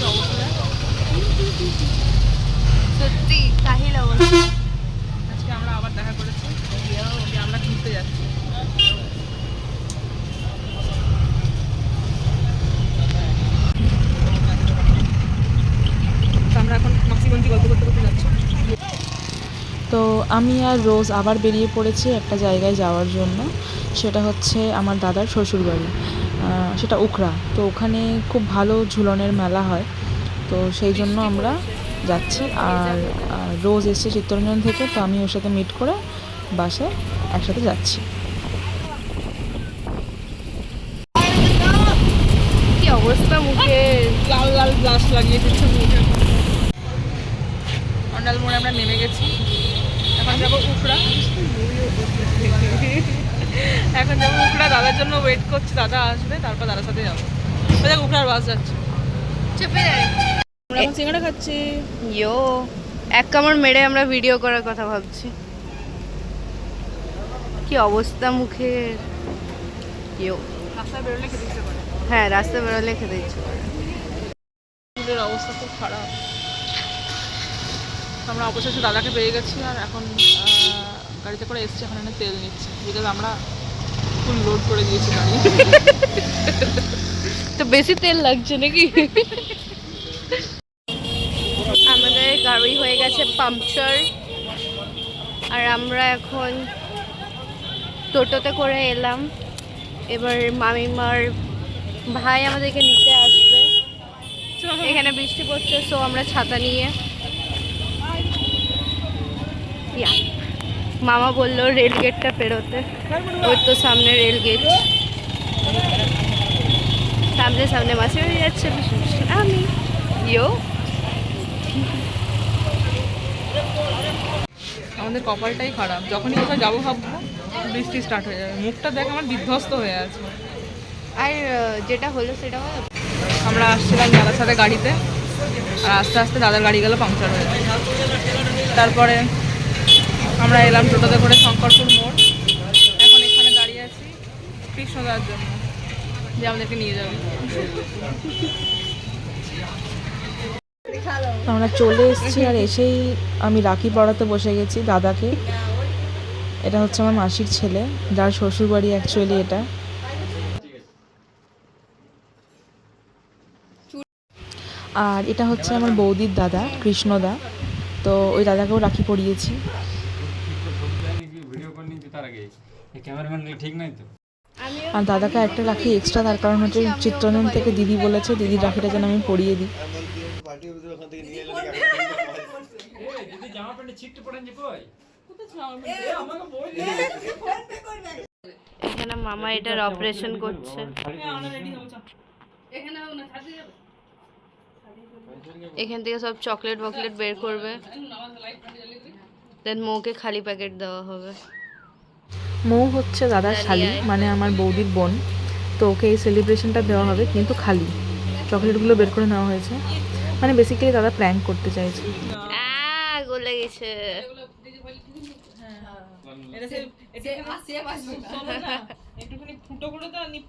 কি অবস্থা সত্যি কাহিল অবস্থা। আজকে আমরা আবার দেখা করেছি। আমরা ঘুরতে যাচ্ছি। তো আমরা এখন মাসিগঞ্জি গল্প করতে করতে যাচ্ছি। তো আমি আর রোজ আবার বেরিয়ে পড়েছি একটা জায়গায় যাওয়ার জন্য। সেটা হচ্ছে আমার দাদার শ্বশুরবাড়ি। সেটা উখড়া। তো ওখানে খুব ভালো ঝুলনের মেলা হয়। তো সেই জন্য আমরা যাচ্ছি। আর রোজ এসছে চিত্তরঞ্জন থেকে, তো আমি ওর সাথে মিট করে বাসে একসাথে যাচ্ছি। অবস্থা মুখের লাল লাল লাগিয়ে মুখে। মোড়ে আমরা নেমে গেছি। এখন যাব উখড়া। এখন যাব উখড়া দাদার জন্য ওয়েট করছি দাদা আসবে তারপর দাদার সাথে যাব। দেখ উখড়ার বাস যাচ্ছে। চেপে এখন সিঙ্গাড়া খাচ্ছি। ইয়ো এক কামড় মেরে আমরা ভিডিও করার কথা ভাবছি। কি অবস্থা মুখের? ইয়ো। রাস্তায় বেরোলে খেতে ইচ্ছে করে। হ্যাঁ রাস্তা বেরোলে খেতে ইচ্ছে করে। অবস্থা খুব খারাপ। আমরা অবশেষে দাদাকে পেয়ে গেছি আর এখন গাড়িতে করে এসছি এখন এনে তেল নিচ্ছি। বিকজ আমরা ফুল লোড করে দিয়েছি গাড়ি। তো বেশি তেল লাগছে নাকি? আমাদের গাড়ি হয়ে গেছে পাংচার আর আমরা এখন টোটোতে করে এলাম। এবার মামিমার ভাই আমাদেরকে নিতে আসবে। এখানে বৃষ্টি পড়ছে সো আমরা ছাতা নিয়ে। ইয়া। মামা বলল রেল গেটটা পেরোতে। ওই তো সামনে রেল গেট সামনে সামনে মাসি হয়ে যাচ্ছে আমি ইয়ো। আমাদের কপালটাই খারাপ। যখনই কোথাও যাব ভাববো বৃষ্টি স্টার্ট হয়ে যাবে। মুখটা দেখ আমার বিধ্বস্ত হয়ে আছে। আর যেটা হলো সেটা আমরা আসছিলাম দাদার সাথে গাড়িতে। আর আস্তে আস্তে দাদার গাড়ি গেল পাংচার হয়ে তারপরে আমরা এলাম টোটোতে করে শঙ্করপুর মোড়। এখন এখানে দাঁড়িয়ে আছি কৃষ্ণদার জন্য। যে আমাদেরকে নিয়ে যাবে। আমরা চলে এসেছি আর এসেই আমি রাখি পড়াতে বসে গেছি দাদাকে। এটা হচ্ছে আমার মাসির ছেলে, যার শ্বশুরবাড়ি অ্যাকচুয়ালি এটা। আর এটা হচ্ছে আমার বৌদির দাদা, কৃষ্ণদা। তো ওই দাদাকেও রাখি পরিয়েছি আগে এই ক্যামেরাম্যানগুলো ঠিক নাই তো? আর দাদাকে একটা রাখি এক্সট্রা তার কারণ হচ্ছে চিত্রঞ্জন থেকে দিদি বলেছে দিদির রাখিটা যেন আমি পরিয়ে দিই। এখানে মামা এটার অপারেশন করছে। এখান থেকে সব চকলেট বকলেট বের করবে। দেন মৌকে খালি প্যাকেট দেওয়া হবে। মৌ হচ্ছে দাদার শালি মানে আমার বৌদির বোন তো ওকে এই সেলিব্রেশনটা দেওয়া হবে কিন্তু খালি চকলেটগুলো বের করে নেওয়া হয়েছে মানে বেসিক্যালি দাদা প্র্যাঙ্ক করতে চাইছে গলে গেছে একটুখানি ফুটো করে দাও নি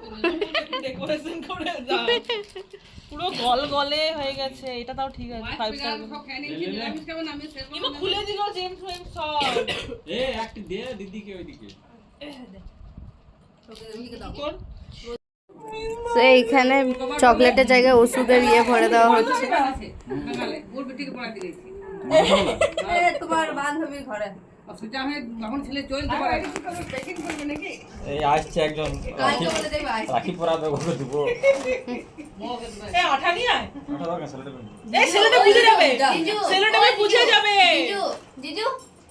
ডেকোরেশন করে দাও। পুরো গল গলে হয়ে গেছে এটা তাও ঠিক আছে ফাইভ স্টার খুলে দিল জেমস সব। এ একটি দে দিদিকে ওইদিকে। তো এইখানে চকলেটের জায়গায় ওষুধের ইয়ে ভরে দেওয়া হচ্ছে। রাখি পরাবে ঘরে। দিব এ আঠা নিয়ে আয়। ওটা দরকার ছেলেটা এই ছেলেটা বুঝে যাবে। ছেলেটা ভাই বুঝে যাবে। জিজু জিজু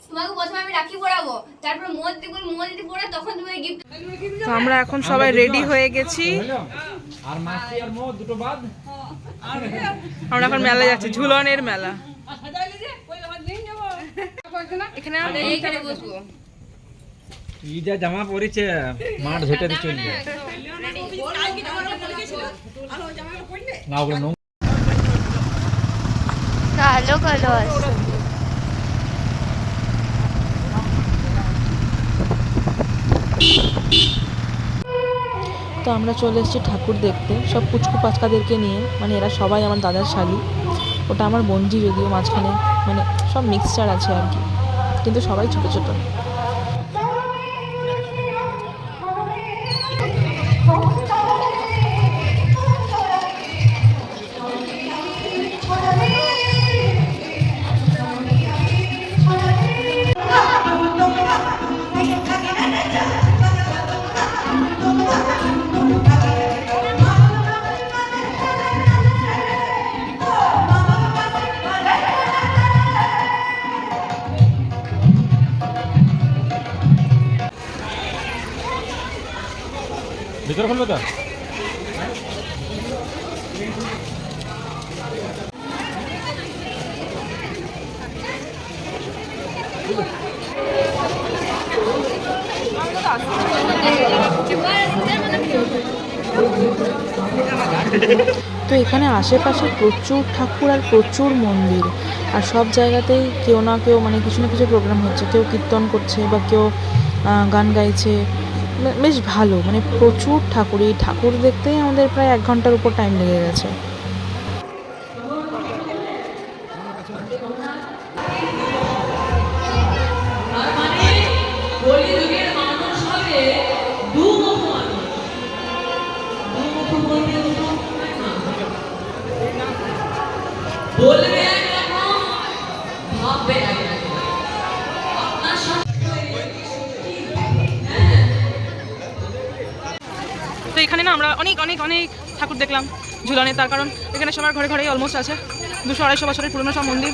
তোমাকে প্রথমে আমি রাখি পরাবো। তারপর দিব মোদ যদি পরে তখন গিফট তো আমরা এখন সবাই রেডি হয়ে গেছি। দুটো বাদ। আমরা এখন মেলা যাচ্ছি ঝুলনের মেলা। এখানে আমরা এইখানে বসবো। ই যা জামা পরেছে মাঠ ঝেটে দিয়ে চলবে না ওগুলো কালো কালো আছে। তো তো আমরা চলে এসেছি ঠাকুর দেখতে। সব পুচকু পাচকাদেরকে নিয়ে মানে এরা সবাই আমার দাদার শালি। ওটা আমার বঞ্জি যদিও মাঝখানে মানে সব মিক্সচার আছে আর কি। কিন্তু সবাই ছোটো ছোটো। তো তো এখানে আশেপাশে প্রচুর ঠাকুর আর প্রচুর মন্দির। আর সব জায়গাতেই কেউ না কেউ মানে কিছু না কিছু প্রোগ্রাম হচ্ছে। কেউ কীর্তন করছে বা কেউ গান গাইছে। বেশ ভালো। মানে প্রচুর ঠাকুর এই ঠাকুর দেখতেই আমাদের প্রায় এক ঘণ্টার উপর টাইম লেগে গেছে। দেখলাম ঝুলনে, তার কারণ এখানে সবার ঘরে ঘরেই অলমোস্ট আছে। দুশো আড়াইশো বছরের পুরনো সব মন্দির।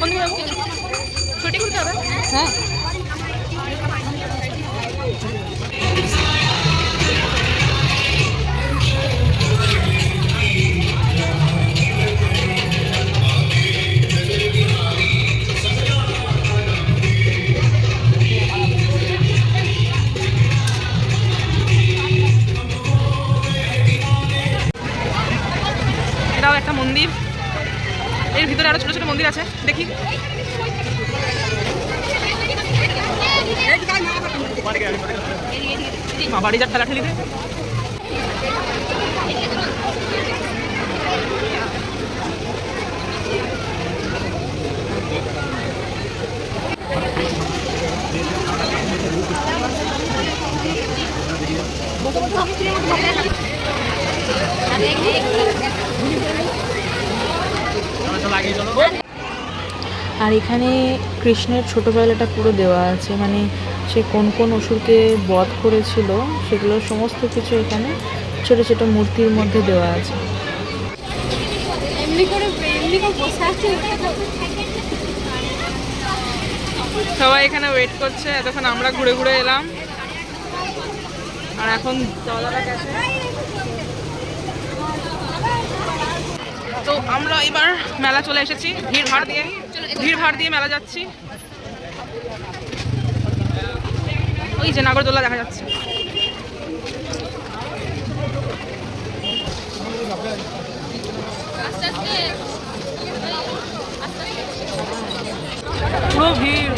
মন্দির ছুটি করতে হবে? হ্যাঁ। আছে? দেখি। মা বাড়ি যার ঠেলা ঠেলিতে আর এখানে কৃষ্ণের ছোটোবেলাটা পুরো দেওয়া আছে মানে সে কোন কোন অসুরকে বধ করেছিল সেগুলো সমস্ত কিছু এখানে ছোট ছোট মূর্তির মধ্যে দেওয়া আছে। সবাই এখানে ওয়েট করছে এতক্ষণ আমরা ঘুরে ঘুরে এলাম। আর এখন দাদারা গেছে। তো আমরা এবার মেলা চলে এসেছি। ভিড় ভাড় দিয়ে, ভিড় ভাড় দিয়ে মেলা যাচ্ছি। ওই যে নাগরদোলা দেখা যাচ্ছে। পুরো ভিড়।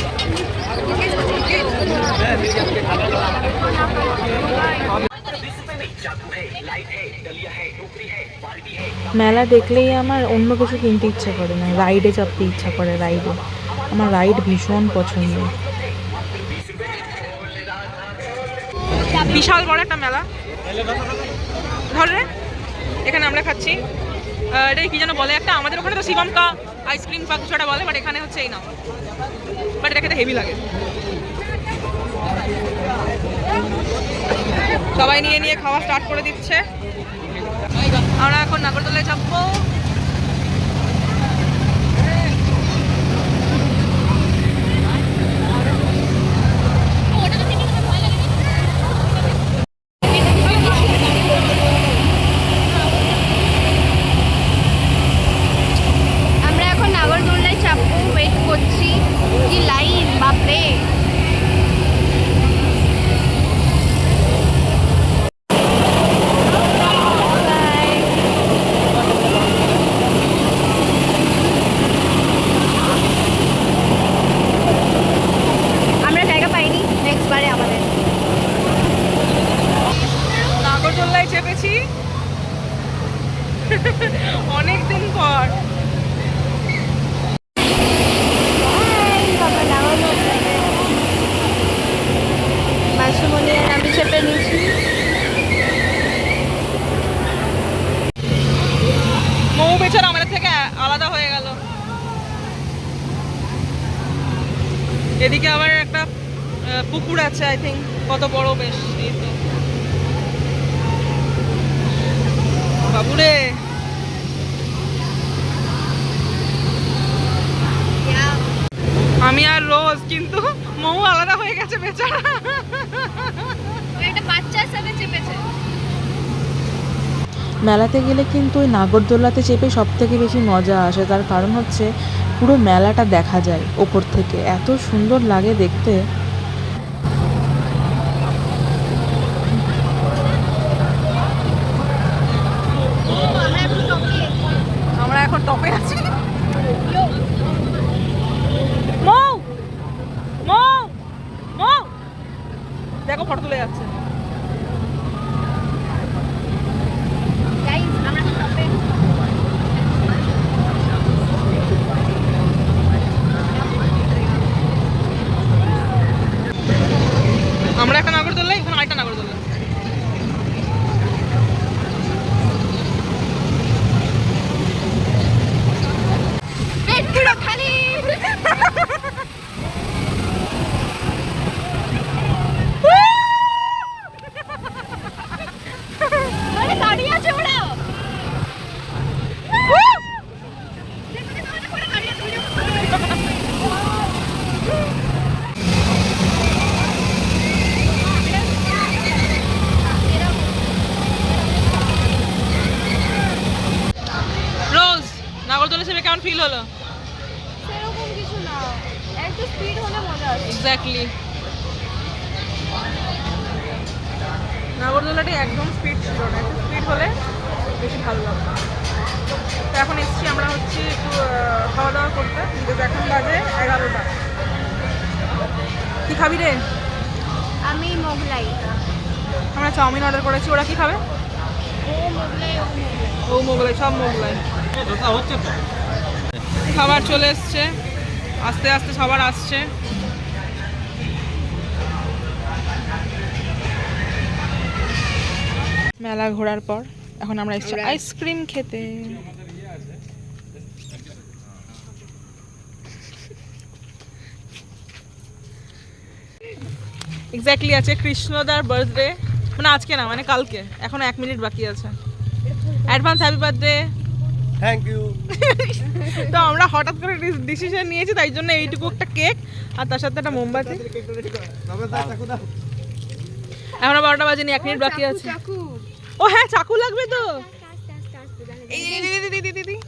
মেলা দেখলেই আমার অন্য কিছু কিনতে ইচ্ছা করে না রাইডে চাপতে ইচ্ছা করে রাইডে আমার রাইড ভীষণ পছন্দ বিশাল বড় একটা মেলা। ধর এখানে আমরা খাচ্ছি। এটা কি যেন বলে একটা, আমাদের ওখানে তো শিবম আইসক্রিম বা কিছু একটা বলে বাট এখানে হচ্ছে এই নাম বাট এটা খেতে হেভি লাগে। সবাই নিয়ে নিয়ে খাওয়া স্টার্ট করে দিচ্ছে। আমরা এখন নাগরদোলায় চাপবো আমরা এখন নাগরদোল্লায় চাপবো ওয়েট করছি কি লাইন বাপরে অনেক দিন পর মাসুমণি আর আমি চেপে নিয়েছি মৌ বেচারা আমাদের থেকে আলাদা হয়ে গেল এদিকে আবার একটা পুকুর আছে আই থিঙ্ক কত বড় বেশ এই তো। বাবুরে আমি আর রোজ কিন্তু মৌ আলাদা হয়ে গেছে বেচারা। বাচ্চার সাথে চেপেছে। মেলাতে গেলে কিন্তু ওই নাগরদোলাতে চেপে সব থেকে বেশি মজা আসে। তার কারণ হচ্ছে পুরো মেলাটা দেখা যায় ওপর থেকে। এত সুন্দর লাগে দেখতে আমরা এখন টপে আছি মৌ মৌ মৌ দেখো ফটো তুলে যাচ্ছে আমরা টপে আমরা একটা নাগরদোল্লা এখন আরেকটা নাগরদোল্লা পেট পুরো খালি আরে দাঁড়িয়ে আছে ওরা রোজ নাগরদোলা চেপে কেমন ফিল হলো সেরকম কিছু না একটু স্পিড হলে মজা আসে এক্স্যাক্টলি নাগরদোলাটি একদম স্পিড ছিল না একটু স্পিড হলে বেশি ভালো লাগতো তো এখন এসছি আমরা হচ্ছে একটু খাওয়া দাওয়া করতে। বিকজ এখন বাজে এগারোটা। কী খাবি রে? আমি মোগলাই। আমরা চাউমিন অর্ডার করেছি। ওরা কি খাবে? ও মোগলাই ও মোগলাই। ও মোগলাই সব মোগলাই। হচ্ছে তো। খাবার চলে এসছে। আস্তে আস্তে সবার আসছে। মেলা ঘোরার পর। এখন আমরা এসেছি আইসক্রিম খেতে। এক্স্যাক্টলি আছে কৃষ্ণদার বার্থডে মানে আজকে না মানে কালকে। এখনও এক মিনিট বাকি আছে। Advance happy birthday thank you তো আমরা হঠাৎ করে ডিসিশন নিয়েছি তাই জন্য এইটুকু একটা কেক আর তার সাথে একটা মোমবাতি। এখন বারোটা বাজেনি এক মিনিট বাকি আছে। চাকু। ও হ্যাঁ চাকু লাগবে তো। এই এই, এই, এই, এই, এই, এই।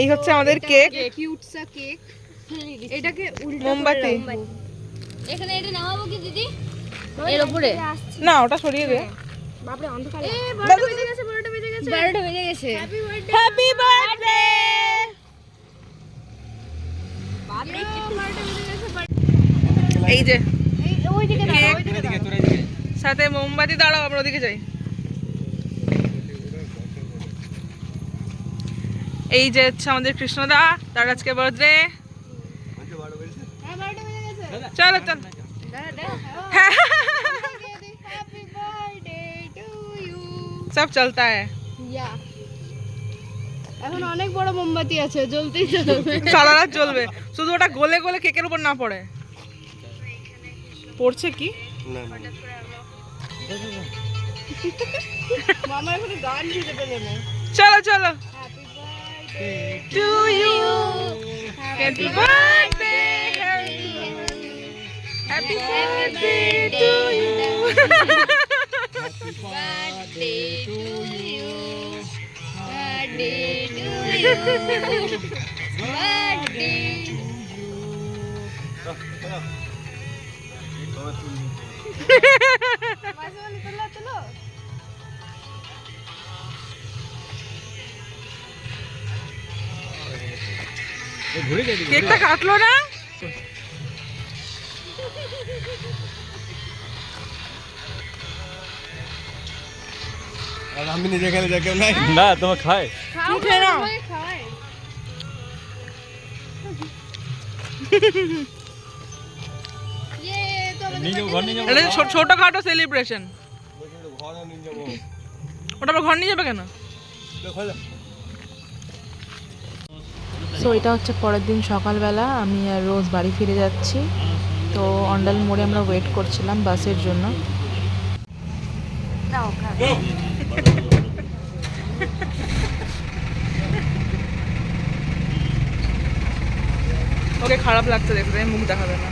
এই হচ্ছে আমাদের কেক। কিউট সা কেক এটাকে উল্টো মোমবাতি। এখানে এটা নামাবো কি দিদি? এর উপরে। না ওটা সরিয়ে দে। বাপরে অন্ধকার এ বারোটা বেজে গেছে বারোটা বেজে গেছে। বারোটা বেজে গেছে। হ্যাপি বার্থডে এই যে। এই ওইদিকে কেক। এদিকে তোরা এদিকে সাথে মোমবাতি দাঁড়াও আমরা ওদিকে যাই। এই যে হচ্ছে আমাদের কৃষ্ণদা তার আজকে বার্থডে হ্যাঁ চলো চল হ্যাপি বার্থডে টু ইউ সব চলতা है এখন অনেক বড় মোমবাতি আছে জ্বলতেই চলবে সারা রাত চলবে শুধু ওটা গলে গলে কেকের উপর না পড়ে। পড়ছে কি? মামা এখন গান দিতে পেলে না চলো চলো। birthday to you. Happy birthday, Harry. Happy birthday to you. Happy birthday to you. Birthday to you. Birthday to you. কেকটা কাটলো না? আমি নিজে নাই। তোমার খায়। ইয়ে, এটা ছোটখাটো সেলিব্রেশন ঘরে নিয়ে যাব। ওটা আবার ঘর নিয়ে যাবে কেন। সো এটা হচ্ছে পরের দিন সকালবেলা আমি আর রোজ বাড়ি ফিরে যাচ্ছি। তো অন্ডাল মোড়ে আমরা ওয়েট করছিলাম বাসের জন্য। নাও, ওকে খারাপ লাগছে দেখবে মুখ দেখাবে না।